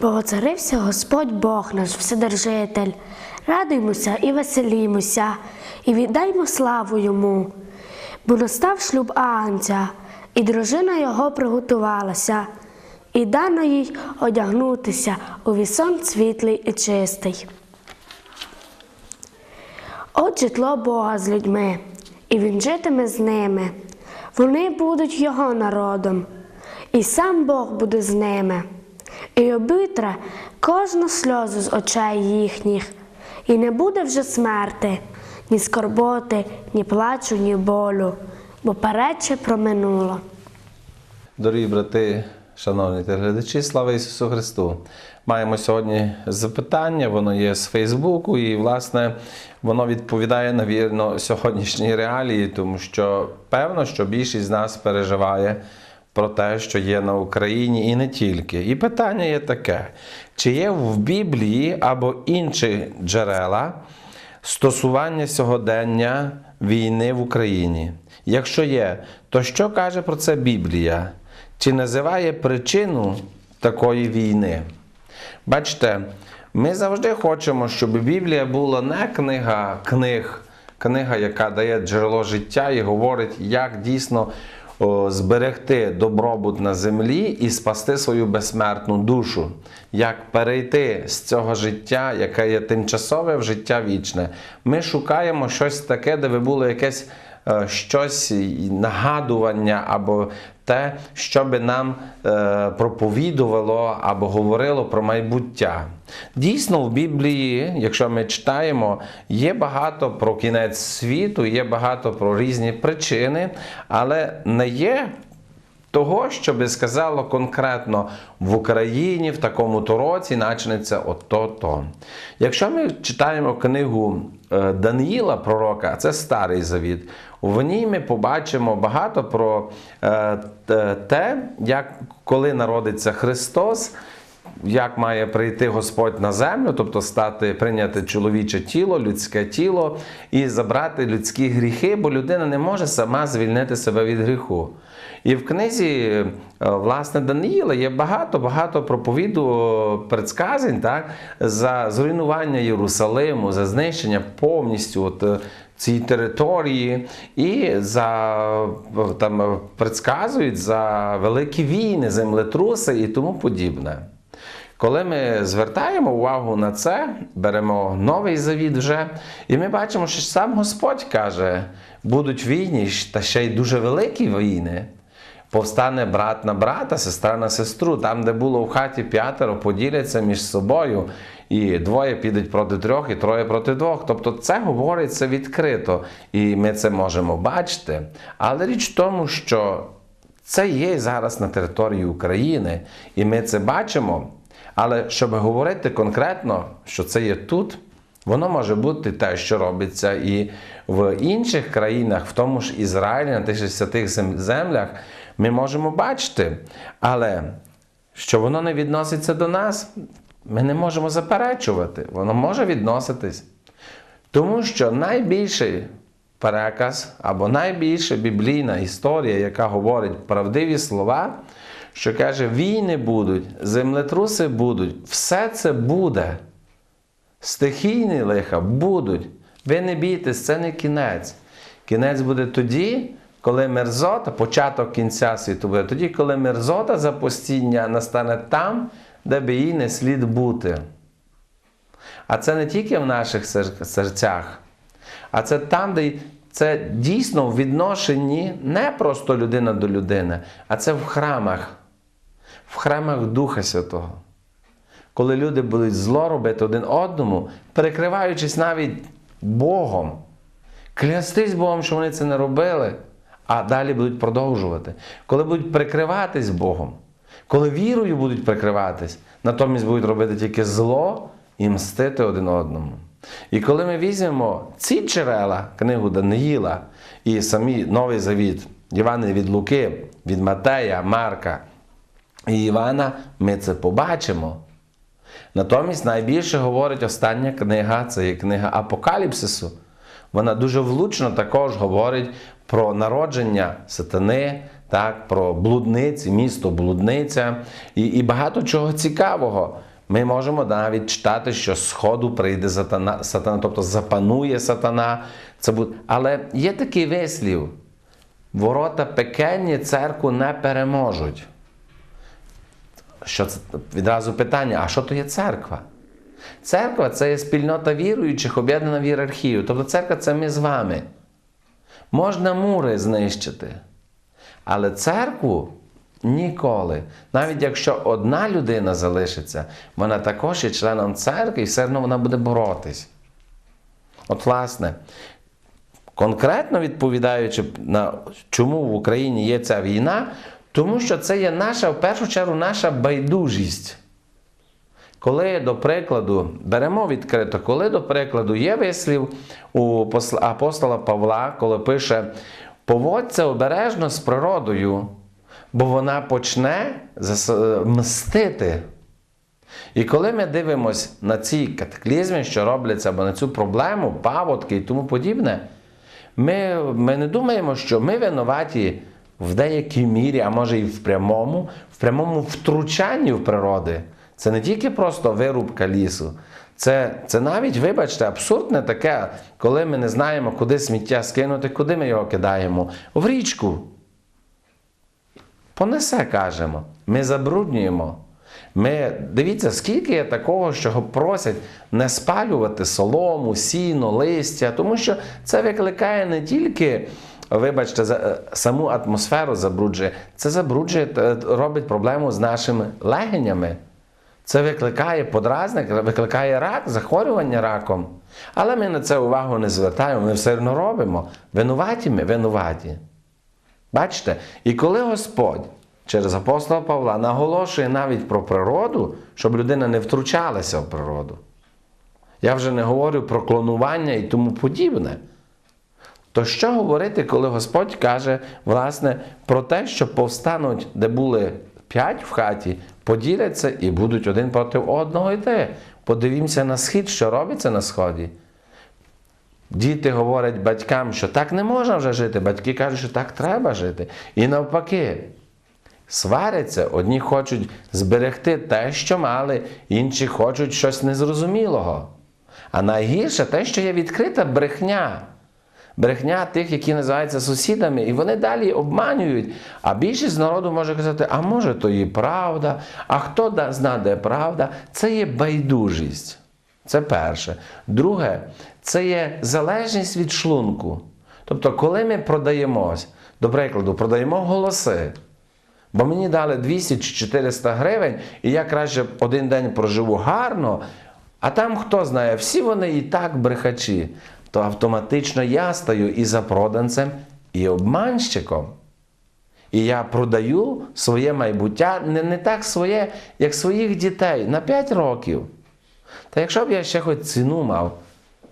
Бо Господь Бог наш Вседержитель. Радуймося і веселімося, і віддаймо славу йому. Бо настав шлюб Агнця, і дружина його приготувалася, і дано їй одягнутися у вісон світлий і чистий. От житло Бога з людьми, і він житиме з ними. Вони будуть його народом, і сам Бог буде з ними, і обітре кожну сльозу з очей їхніх, і не буде вже смерти, ні скорботи, ні плачу, ні болю, бо перече проминуло. Дорогі брати, шановні телеглядачі, слава Ісусу Христу! Маємо сьогодні запитання, воно є з Фейсбуку, і, власне, воно відповідає навірно сьогоднішній реалії, тому що певно, що більшість з нас переживає про те, що є на Україні, і не тільки. І питання є таке: чи є в Біблії або інші джерела стосування сьогодення війни в Україні? Якщо є, то що каже про це Біблія? Чи називає причину такої війни? Бачите, ми завжди хочемо, щоб Біблія була не книга книг, книга, яка дає джерело життя і говорить, як дійсно зберегти добробут на землі і спасти свою безсмертну душу, як перейти з цього життя, яке є тимчасове в життя вічне. Ми шукаємо щось таке, де би було якесь е, щось нагадування або те, що би нам е, проповідувало або говорило про майбуття. Дійсно, в Біблії, якщо ми читаємо, є багато про кінець світу, є багато про різні причини, але не є того, що би сказало конкретно в Україні в такому-то році почнеться ото-то. Якщо ми читаємо книгу е, Даниїла, пророка, це Старий Завіт, в ній ми побачимо багато про е, те, як коли народиться Христос. Як має прийти Господь на землю, тобто стати, прийняти чоловіче тіло, людське тіло і забрати людські гріхи, бо людина не може сама звільнити себе від гріху. І в книзі е, власне Даниїла є багато багато проповіду предсказань так, за зруйнування Єрусалиму, за знищення повністю от, е, цієї території, і за е, там предсказують за великі війни, землетруси і тому подібне. Коли ми звертаємо увагу на це, беремо новий завіт вже, і ми бачимо, що сам Господь каже, будуть війни, та ще й дуже великі війни. Повстане брат на брата, сестра на сестру. Там, де було в хаті п'ятеро, поділяться між собою, і двоє підуть проти трьох, і троє проти двох. Тобто це говориться відкрито, і ми це можемо бачити. Але річ в тому, що це є зараз на території України, і ми це бачимо. Але щоб говорити конкретно, що це є тут, воно може бути те, що робиться і в інших країнах, в тому ж Ізраїлі, на тих же святих землях, ми можемо бачити. Але що воно не відноситься до нас, ми не можемо заперечувати. Воно може відноситись. Тому що найбільший переказ або найбільша біблійна історія, яка говорить правдиві слова, що каже, війни будуть, землетруси будуть, все це буде. Стихійні лиха будуть. Ви не бійтесь, це не кінець. Кінець буде тоді, коли мерзота, початок кінця світу буде, тоді, коли мерзота запостіння настане там, де би їй не слід бути. А це не тільки в наших серцях, а це там, де це дійсно в відношенні не просто людина до людини, а це в храмах, в храмах Духа Святого. Коли люди будуть зло робити один одному, перекриваючись навіть Богом, клястись Богом, що вони це не робили, а далі будуть продовжувати. Коли будуть прикриватись Богом, коли вірою будуть прикриватись, натомість будуть робити тільки зло і мстити один одному. І коли ми візьмемо ці джерела, книгу Даниїла і самі Новий Завіт, Євангелія від Луки, від Матея, Марка і Івана, ми це побачимо. Натомість найбільше говорить остання книга це є книга Апокаліпсису. Вона дуже влучно також говорить про народження сатани, так, про блудниці, місто блудниця і, і багато чого цікавого. Ми можемо навіть читати, що з прийде сатана, сатана тобто запанує сатана. Це буде... Але є такий вислів: ворота пекельні церкву не переможуть. Що це відразу питання: а що то є церква? Церква це є спільнота віруючих, об'єднана в ієрархію. Тобто церква це ми з вами. Можна мури знищити. Але церкву ніколи. Навіть якщо одна людина залишиться, вона також є членом церкви, і все одно вона буде боротись. От, власне, конкретно відповідаючи на чому в Україні є ця війна, тому що це є наша, в першу чергу, наша байдужість. Коли, до прикладу, беремо відкрито, коли, до прикладу, є вислів у апостола Павла, коли пише: поводься обережно з природою, бо вона почне мстити. І коли ми дивимося на ці катаклізми, що робляться, або на цю проблему, паводки і тому подібне, ми, ми не думаємо, що ми винуваті в деякій мірі, а може і в прямому, в прямому втручанні в природи. Це не тільки просто вирубка лісу. Це, це навіть, вибачте, абсурдне таке, коли ми не знаємо, куди сміття скинути, куди ми його кидаємо. В річку. Понесе, кажемо. Ми забруднюємо. Ми, дивіться, скільки є такого, що просять не спалювати солому, сіно, листя, тому що це викликає не тільки, вибачте, е, саму атмосферу забруджує, це забруджує, е, робить проблему з нашими легенями. Це викликає подразник, викликає рак, захворювання раком. Але ми на це увагу не звертаємо, ми все одно робимо. Винуваті ми, винуваті. Бачите? І коли Господь через апостола Павла наголошує навіть про природу, щоб людина не втручалася в природу. Я вже не говорю про клонування і тому подібне. То що говорити, коли Господь каже, власне, про те, що повстануть, де були п'ять в хаті, поділяться і будуть один проти одного йти. Подивімося на схід, що робиться на сході. Діти говорять батькам, що так не можна вже жити. Батьки кажуть, що так треба жити. І навпаки, сваряться, одні хочуть зберегти те, що мали, інші хочуть щось незрозумілого. А найгірше те, що є відкрита брехня. Брехня тих, які називаються сусідами, і вони далі обманюють. А більшість народу може казати, а може то і правда, а хто зна, де правда, це є байдужість. Це перше. Друге, це є залежність від шлунку. Тобто, коли ми продаємось, до прикладу, продаємо голоси, бо мені дали 200 чи 400 гривень, і я краще один день проживу гарно, а там хто знає, всі вони і так брехачі, то автоматично я стаю і запроданцем, і обманщиком. І я продаю своє майбуття не, не так своє, як своїх дітей на 5 років. Та якщо б я ще хоч ціну мав,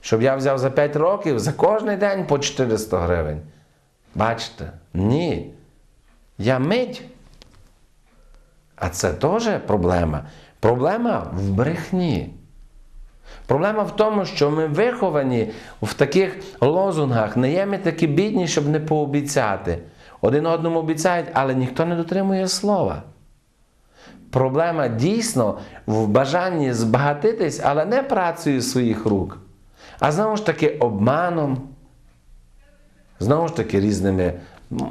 щоб я взяв за 5 років за кожний день по 400 гривень. Бачите? Ні. Я мить. А це теж проблема. Проблема в брехні. Проблема в тому, що ми виховані в таких лозунгах. Не є ми такі бідні, щоб не пообіцяти. Один одному обіцяють, але ніхто не дотримує слова. Проблема дійсно в бажанні збагатитись, але не працею своїх рук, а знову ж таки обманом, знову ж таки різними,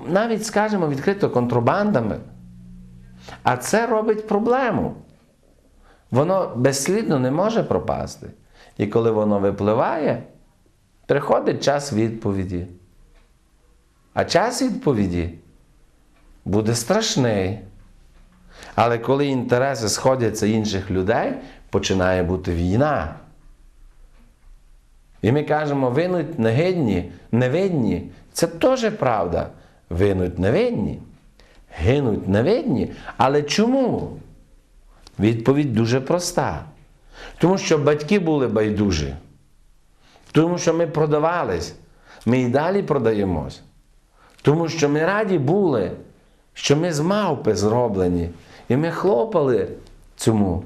навіть скажімо, відкрито контрабандами. А це робить проблему. Воно безслідно не може пропасти. І коли воно випливає, приходить час відповіді. А час відповіді буде страшний. Але коли інтереси сходяться інших людей, починає бути війна. І ми кажемо, винуть негідні, невинні. Це теж правда. Винуть невинні, гинуть невинні. Але чому? Відповідь дуже проста. Тому що батьки були байдужі. Тому що ми продавались, ми і далі продаємось. Тому що ми раді були, що ми з мавпи зроблені, і ми хлопали цьому.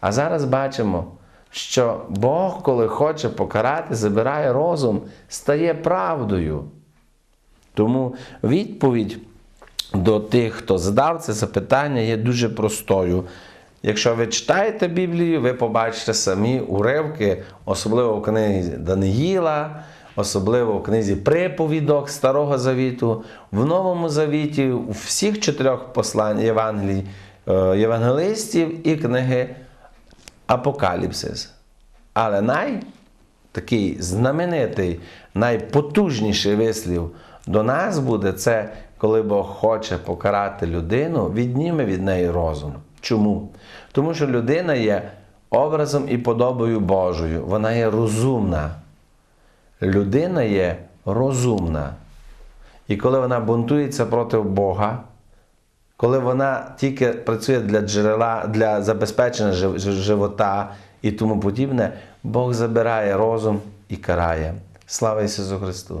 А зараз бачимо, що Бог, коли хоче покарати, забирає розум, стає правдою. Тому відповідь до тих, хто задав це запитання, є дуже простою. Якщо ви читаєте Біблію, ви побачите самі уривки, особливо в книзі Даниїла, особливо в книзі Приповідок Старого Завіту, в Новому Завіті, у всіх чотирьох послань Євангелій, е, євангелистів і книги Апокаліпсис. Але най такий знаменитий, найпотужніший вислів до нас буде це, коли Бог хоче покарати людину, відніме від неї розум. Чому? Тому що людина є образом і подобою Божою, вона є розумна. Людина є розумна. І коли вона бунтується проти Бога, коли вона тільки працює для джерела, для забезпечення жив- жив- живота і тому подібне, Бог забирає розум і карає. Слава Ісусу Христу!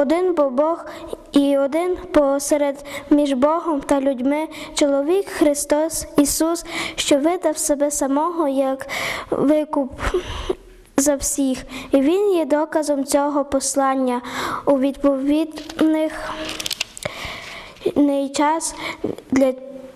один бо Бог і один посеред між Богом та людьми, чоловік Христос Ісус, що видав себе самого як викуп за всіх. І Він є доказом цього послання у відповідних час для,